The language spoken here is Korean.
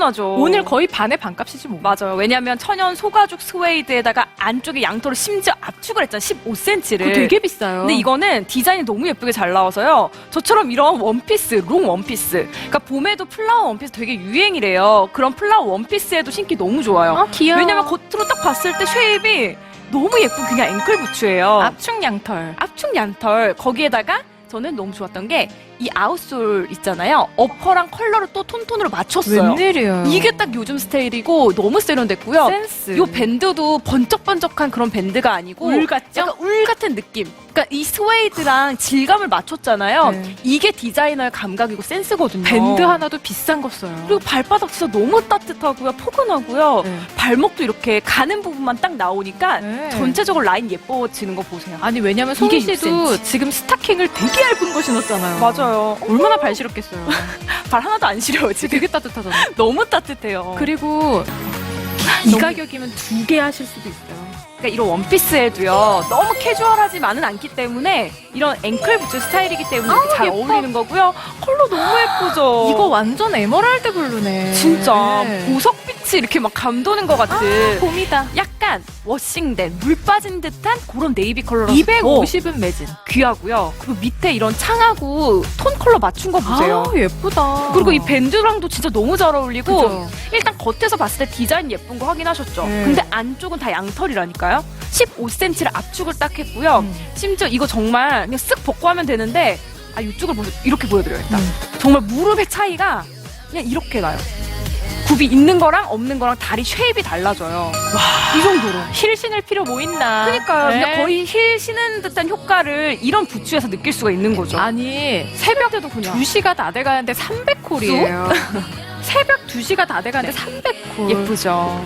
당연하죠. 오늘 거의 반의 반값이지 뭐. 맞아요. 왜냐면 천연 소가죽 스웨이드에다가 안쪽에 양털을 심지어 압축을 했잖아. 15cm를. 그거 되게 비싸요. 근데 이거는 디자인이 너무 예쁘게 잘 나와서요. 저처럼 이런 원피스, 롱 원피스. 그러니까 봄에도 플라워 원피스 되게 유행이래요. 그런 플라워 원피스에도 신기 너무 좋아요. 어, 귀여워. 왜냐면 겉으로 딱 봤을 때 쉐입이 너무 예쁜 그냥 앵클 부츠예요. 압축 양털. 압축 양털 거기에다가 저는 너무 좋았던 게 이 아웃솔 있잖아요. 어퍼랑 컬러를 또 톤톤으로 맞췄어요. 웬일이에요. 이게 딱 요즘 스타일이고 너무 세련됐고요. 센스. 요 밴드도 번쩍번쩍한 그런 밴드가 아니고 울 같죠? 약간 울 같은 느낌. 그러니까 이 스웨이드랑 질감을 맞췄잖아요. 네. 이게 디자이너의 감각이고 센스거든요. 밴드 하나도 비싼 거 써요. 그리고 발바닥 진짜 너무 따뜻하고요. 포근하고요. 네. 발목도 이렇게 가는 부분만 딱 나오니까 네. 전체적으로 라인 예뻐지는 거 보세요. 아니 왜냐면 이게 소희 씨도 6cm. 지금 스타킹을 되게 얇은 거 신었잖아요. 맞아요. 얼마나 발 시렵겠어요. 발 하나도 안 시려요, 지금. 되게 따뜻하잖아요. 너무 따뜻해요. 그리고 이 너무- 가격이면 두 개 하실 수도 있어요. 그러니까 이런 원피스에도요 너무 캐주얼하지만은 않기 때문에 이런 앵클 부츠 스타일이기 때문에 이렇게 잘 예뻐. 어울리는 거고요. 컬러 너무 예쁘죠. 이거 완전 에메랄드 블루네. 진짜 네. 보석빛이 이렇게 막 감도는 것 같은 봄이다. 약간 워싱된 물 빠진 듯한 그런 네이비 컬러라서 250은 매진. 더 귀하고요. 그리고 밑에 이런 창하고 톤 컬러 맞춘 거 보세요. 아, 예쁘다. 그리고 이 밴드랑도 진짜 너무 잘 어울리고 그죠? 일단 겉에서 봤을 때 디자인 예쁜 거 확인하셨죠? 네. 근데 안쪽은 다 양털이라니까요. 15cm를 압축을 딱 했고요. 음. 심지어 이거 정말 그냥 쓱 벗고 하면 되는데 아 이쪽을 보세 이렇게 보여드려야겠다. 음. 정말 무릎의 차이가 그냥 이렇게 나요. 굽이 있는 거랑 없는 거랑 다리 쉐입이 달라져요. 와, 이 정도로. 힐 신을 필요 뭐 있나. 그러니까요. 네. 그냥 거의 힐 신은 듯한 효과를 이런 부츠에서 느낄 수가 있는 거죠. 아니, 새벽 때도 그냥 2시가 다 돼가는데 300콜이에요. 새벽 2시가 다 돼가는데 300콜. 예쁘죠.